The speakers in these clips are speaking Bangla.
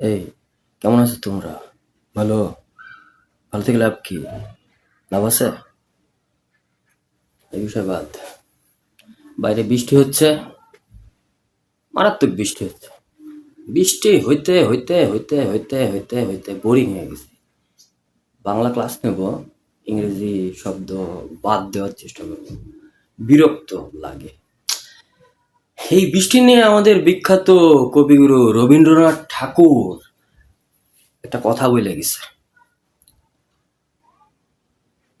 এই, কেমন আছো তোমরা? ভালো? ভালো থেকে লাভ কি? লাভ আছে? এই বিষয় বাদ। বাইরে বৃষ্টি হচ্ছে। মারাত্মক বৃষ্টি হচ্ছে। বৃষ্টি হইতে হইতে হইতে হইতে হইতে হইতে বোরিং হয়ে গেছে। বাংলা ক্লাস নেব। ইংরেজি শব্দ বাদ দেওয়ার চেষ্টা করব। বিরক্ত লাগে। এই বৃষ্টি নিয়ে আমাদের বিখ্যাত কবিগুরু রবীন্দ্রনাথ ঠাকুর। একটা কথা বলে গেছে।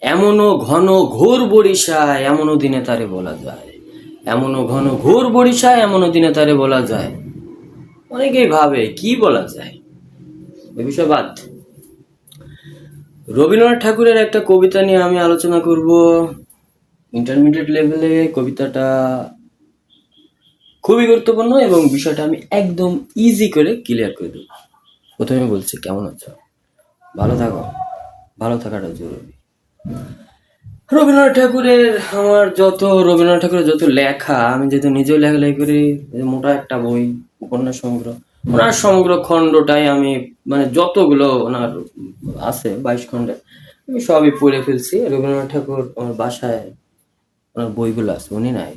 এমনও ঘন ঘোর বরিশা, এমনও দিনে তারে বলা যায়। এমনও ঘন ঘোর বরিশা, এমনও দিনে তারে বলা যায়। অনেকেই ভাবে, কি বলা যায়? এ বিষয় বাদ রবীন্দ্রনাথ ঠাকুরের একটা কবিতা নিয়ে আমি আলোচনা করব। ইন্টারমিডিয়েট লেভেলে কবিতাটা খুবই গুরুত্বপূর্ণ এবং বিষয়টা আমি একদম ইজি করে ক্লিয়ার করে দেবো। প্রথমে বলছি, কেমন আছো? ভালো থাকো। ভালো থাকাটা জরুরি। রবীন্দ্রনাথ ঠাকুরের আমার যত, রবীন্দ্রনাথ ঠাকুরের যত লেখা, আমি যেহেতু নিজেও লেখালেখি করি মোটা একটা বই, উপন্যাস সংগ্রহ ওনার সমগ্র খণ্ডটাই আমি মানে যতগুলো ওনার আছে, বাইশ খণ্ডে আমি সবই পড়ে ফেলছি। রবীন্দ্রনাথ ঠাকুর আমার বাসায় ওনার বইগুলো আছে, উনি নাই।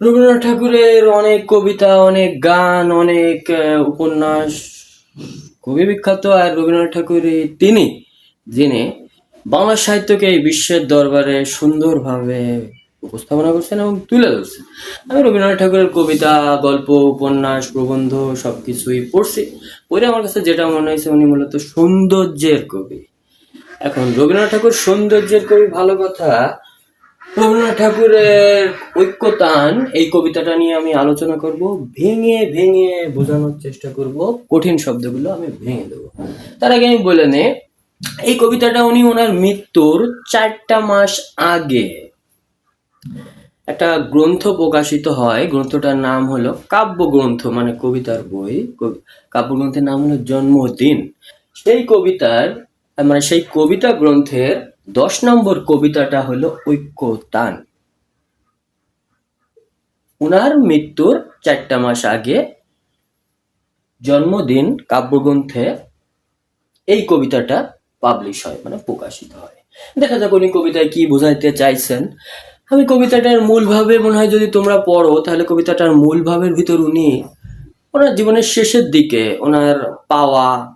রবীন্দ্রনাথ ঠাকুরের অনেক কবিতা, অনেক গান, অনেক উপন্যাস, খুবই বিখ্যাত। আর রবীন্দ্রনাথ ঠাকুর তিনি যিনি বাংলা সাহিত্যকে এই বিশ্বের দরবারে সুন্দরভাবে উপস্থাপনা করছেন এবং তুলে ধরছেন। আমি রবীন্দ্রনাথ ঠাকুরের কবিতা, গল্প, উপন্যাস, প্রবন্ধ সব কিছুই পড়ছি। পড়ে আমার কাছে যেটা মনে হয়েছে, উনি মূলত সৌন্দর্যের কবি। এখন রবীন্দ্রনাথ ঠাকুর সৌন্দর্যের কবি ভালো কথা রবীন্দ্রনাথ ঠাকুরের ঐক্যতান, এই কবিতাটা নিয়ে আমি আলোচনা করব। ভেঙে ভেঙে বোঝানোর চেষ্টা করব। কঠিন শব্দগুলো আমি ভেঙে দেবো। তার আগে আমি বলে নে, এই কবিতাটা উনি ওনার মৃত্যুর চারটা মাস আগে একটা গ্রন্থ প্রকাশিত হয়। গ্রন্থটার নাম হলো কাব্যগ্রন্থ মানে কবিতার বই। কবি- কাব্যগ্রন্থের নাম হলো জন্মদিন। সেই কবিতার মানে সেই কবিতা গ্রন্থের দশ নম্বর কবিতাটা হলো ঐক্যতান। উনার মৃত্যুর চারটা মাস আগে জন্মদিন কাব্যগ্রন্থে এই কবিতাটা পাবলিশ হয় মানে প্রকাশিত হয়। দেখা যাক উনি কবিতায় কি বোঝাইতে চাইছেন। আমি কবিতাটার মূল ভাবে মনে হয় যদি তোমরা পড়ো, তাহলে কবিতাটার মূল ভাবের ভিতর উনি ওনার জীবনের শেষের দিকে ওনার পাওয়া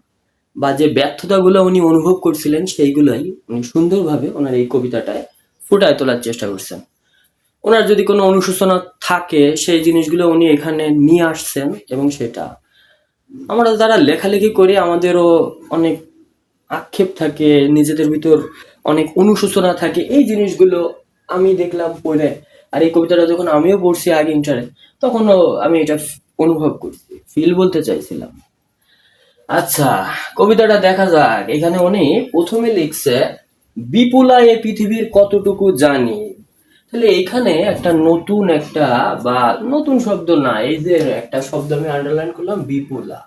বা যে ব্যর্থতাগুলো উনি অনুভব করছিলেন সেইগুলোই উনি সুন্দরভাবে ওনার এই কবিতাটায় ফুটায় তোলার চেষ্টা করছেন। ওনার যদি কোনো অনুশোচনা থাকে, সেই জিনিসগুলো উনি এখানে নিয়ে আসছেন এবং সেটা আমরা যারা লেখালেখি করি, আমাদেরও অনেক আক্ষেপ থাকে, নিজেদের ভিতর অনেক অনুশোচনা থাকে। এই জিনিসগুলো আমি দেখলাম পড়ে। আর এই কবিতাটা যখন আমিও পড়ছি আগে ইন্টারে তখনও আমি এটা অনুভব করছি ফিল বলতে চাইছিলাম। আচ্ছা কবিতাটা দেখা যাক। এখানে উনি প্রথমে লিখছে বিপুলা এ পৃথিবীর কতটুকু জানি? তাহলে এখানে একটা নতুন একটা বা নতুন শব্দ না, এই যে একটা শব্দ আমি আন্ডারলাইন করলাম, বিপুলা।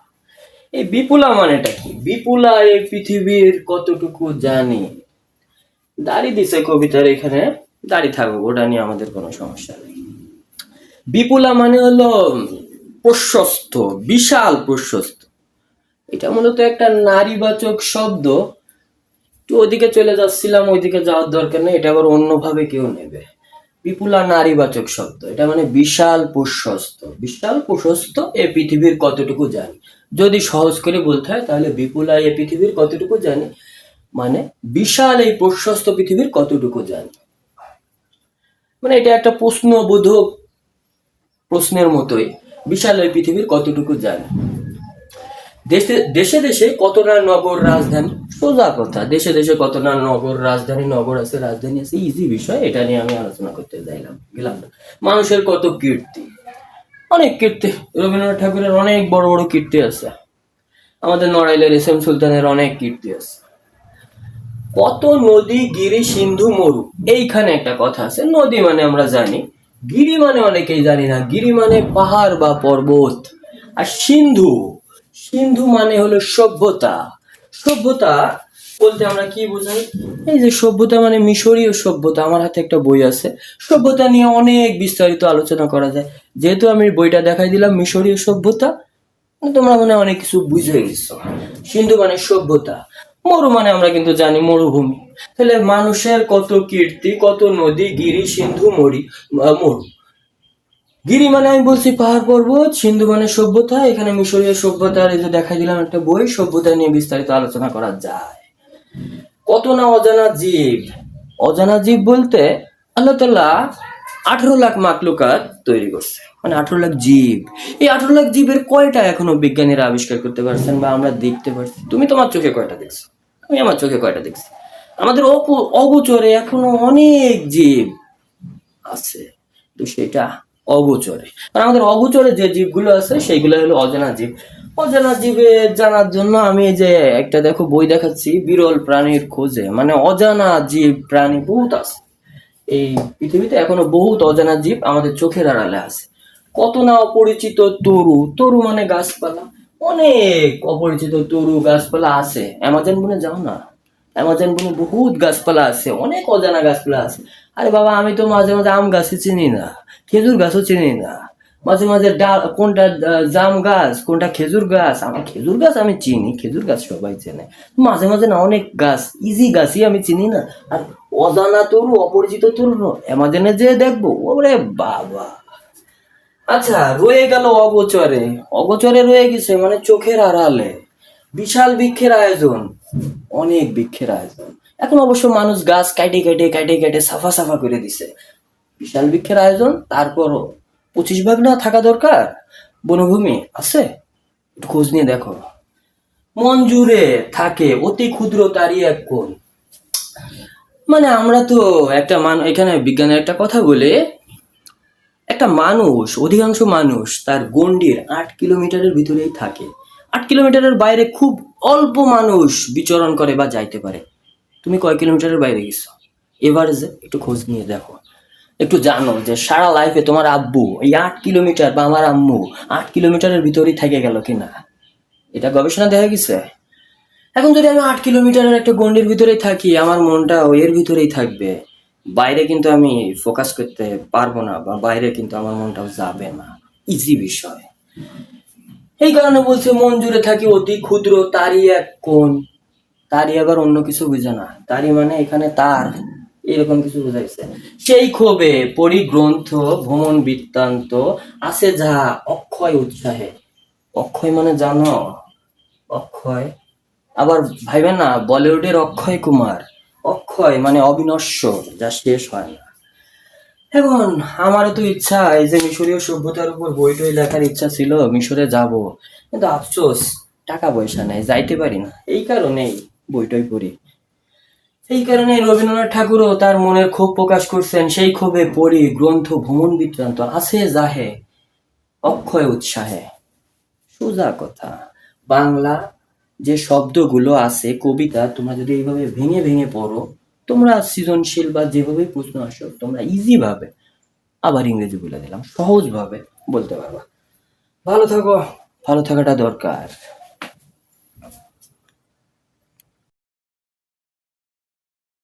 এই বিপুলা মানেটা কি? বিপুলা এ পৃথিবীর কতটুকু জানি? দাড়ি দিছে কবিতার এখানে। দাড়ি থাকুক ওটা নিয়ে আমাদের কোনো সমস্যা নেই। বিপুলা মানে হলো প্রশস্ত, বিশাল প্রশস্ত। এটা মূলত একটা নারীবাচক শব্দ। তো ওদিকে চলে যাচ্ছিলাম, ওইদিকে যাওয়ার দরকার নেই, এটা আবার অন্যভাবে কেউ নেবে। বিপুলা নারীবাচক শব্দ, এটা মানে বিশাল প্রশস্ত। বিশাল প্রশস্ত এ পৃথিবীর কতটুকু জানি। যদি সহজ করে বলতে হয়, তাহলে বিপুলা এ পৃথিবীর কতটুকু জানি? মানে বিশাল এই প্রশস্ত পৃথিবীর কতটুকু জানি? মানে এটা একটা প্রশ্নবোধক প্রশ্নের মতোই, বিশাল এই পৃথিবীর কতটুকু জানি? দেশে দেশে দেশে কত না নগর রাজধানী? সোজা কথা, দেশে দেশে কত না নগর রাজধানী, নগর আছে, রাজধানী আছে ইজি বিষয়, এটা নিয়ে আমি আলোচনা করতে যাইলাম, গেলাম না। মানুষের কত কীর্তি? অনেক কীর্তি, রবীন্দ্রনাথ ঠাকুরের অনেক বড় বড় কীর্তি আছে। আমাদের নড়াইলের এস এম সুলতানের অনেক কীর্তি আছে। কত নদী, গিরি, সিন্ধু, মরু, এইখানে একটা কথা আছে, নদী মানে আমরা জানি, গিরি মানে অনেকেই জানি না, গিরি মানে পাহাড় বা পর্বত, আর সিন্ধু সিন্ধু মানে হলো সভ্যতা। সভ্যতা বলতে আমরা কি বোঝাই? এই যে সভ্যতা মানে মিশরীয় সভ্যতা, আমার হাতে একটা বই আছে। সভ্যতা নিয়ে অনেক বিস্তারিত আলোচনা করা যায়। যেহেতু আমি বইটা দেখাই দিলাম, মিশরীয় সভ্যতা, তোমরা মনে অনেক কিছু বুঝে গেছো। সিন্ধু মানে সভ্যতা, মরু মানে আমরা কিন্তু জানি মরুভূমি। তাহলে মানুষের কত কীর্তি, কত নদী, গিরি, সিন্ধু, মরি মরু। গিরি মানে আমি বলছি পাহাড় পর্বত, সিন্ধু মানে সভ্যতা, এখানে মিশরীয় সভ্যতার এই যে দিলাম একটা বই, সভ্যতা নিয়ে বিস্তারিত আলোচনা করা যায়। কত না অজানা জীব? অজানা জীব বলতে আল্লাহ তাল্লাহ আঠারো লাখ মাকলুকাত তৈরি করছে। মানে আঠারো লাখ জীব। এই আঠারো লাখ জীবের কয়টা এখনও বিজ্ঞানীরা আবিষ্কার করতে পারছেন বা আমরা দেখতে পারছি? তুমি তোমার চোখে কয়টা দেখছ? আমি আমার চোখে কয়টা দেখছি? আমাদের অগোচরে এখনও অনেক জীব আছে। তো সেটা অগোচরে। আর আমাদের অগোচরে যে জীবগুলো আছে, সেইগুলো হলো অজানা জীব। অজানা জীবে জানার জন্য আমি যে একটা দেখো বই দেখাচ্ছি, বিরল প্রাণীর খোঁজে। মানে অজানা জীব, প্রাণী বহুত আছে। এই পৃথিবীতে এখনও বহুত অজানা জীব আমাদের চোখের আড়ালে আছে। কত না অপরিচিত তরু। তরু মানে গাছপালা। অনেক অপরিচিত তরু গাছপালা আছে। অ্যামাজন বনে যাও না? অ্যামাজন বনে বহুত গাছপালা আছে, অনেক অজানা গাছপালা আছে। আরে বাবা, আমি তো মাঝে মাঝে আম গাছই চিনি না, খেজুর গাছও চিনি না। মাঝে মাঝে ডাল, কোনটা জাম গাছ, কোনটা খেজুর গাছ? আমার খেজুর গাছ আমি চিনি, খেজুর গাছ সবাই চেনে। মাঝে মাঝে না, অনেক গাছ ইজি গাছই আমি চিনি না। আর অজানা তরু, অপরিচিত তরু অ্যামাজনে যে দেখব, ওরে বাবা। আচ্ছা রয়ে গেল অগোচরে। অগোচরে রয়ে গেছে মানে চোখের আড়ালে। বিশাল বৃক্ষের আয়োজন। অনেক বৃক্ষের আয়োজন। এখন অবশ্য মানুষ গাছ কাটে কেটে কাটে কেটে সাফা সাফা করে দিছে। বিশাল বৃক্ষের আয়োজন তারপরও পঁচিশ ভাগ না থাকা দরকার? বনভূমি আছে? একটু খোঁজ নিয়ে দেখো। জুড়ে থাকে অতি ক্ষুদ্র তারই এক কোণ মানে আমরা তো একটা মান, এখানে বিজ্ঞানের একটা কথা বলে, একটা মানুষ, অধিকাংশ মানুষ তার গণ্ডির আট কিলোমিটারের ভিতরেই থাকে। আট কিলোমিটারের বাইরে খুব অল্প মানুষ বিচরণ করে বা যাইতে পারে। তুমি কয় কিলোমিটারের বাইরে গেছো? এভারেজে একটু খোঁজ নিয়ে দেখো। একটু জানো যে সারা লাইফে তোমার আব্বু এই আট কিলোমিটার বা আমার আম্মু আট কিলোমিটারের ভিতরেই থেকে গেল কিনা? এটা গবেষণা দেখা গেছে? এখন যদি আমি আট কিলোমিটারের একটা গণ্ডির ভিতরেই থাকি, আমার মনটা এর ভিতরেই থাকবে। বাইরে কিন্তু আমি ফোকাস করতে পারব না বা বাইরে কিন্তু আমার মনটাও যাবে না। ইজি বিষয়। এই কারণে বলছে, মন জুড়ে থাকি অতি ক্ষুদ্র, তারই এক কোণ। তারই আবার অন্য কিছু বুঝে না। তারই মানে এখানে তার, এরকম কিছু বোঝাইছে সেই ক্ষোভে পরিগ্রন্থ, ভ্রমণ বৃত্তান্ত আছে যা অক্ষয় উৎসাহে। অক্ষয় মানে জানো? অক্ষয়। আবার ভাইবেন না, বলিউডের অক্ষয় কুমার। অক্ষয় মানে অবিনশ্বর, যা শেষ হয় না। এখন আমারও তো ইচ্ছা, এই যে মিশরীয় সভ্যতার উপর বই টই লেখার ইচ্ছা ছিল, মিশরে যাব। কিন্তু আফসোস, টাকা পয়সা নেই, যাইতে পারি না। এই কারণেই বইটই পড়ি। এই কারণে রবীন্দ্রনাথ ঠাকুরও তার মনের ক্ষোভ প্রকাশ করছেন, সেই ক্ষোভে পড়ি গ্রন্থ ভ্রমণ বৃত্তান্ত আছে যাহে, অক্ষয় উৎসাহে। সোজা কথা, বাংলা যে শব্দগুলো আছে, কবিতা, তোমরা যদি এইভাবে ভেঙে ভেঙে পড়ো তোমরা সৃজনশীল বা যেভাবে প্রশ্ন আসো, তোমরা ইজিভাবে আবার ইংরেজি বলে দিলাম, সহজভাবে বলতে পারবা। ভালো থাকো, ভালো থাকাটা দরকার।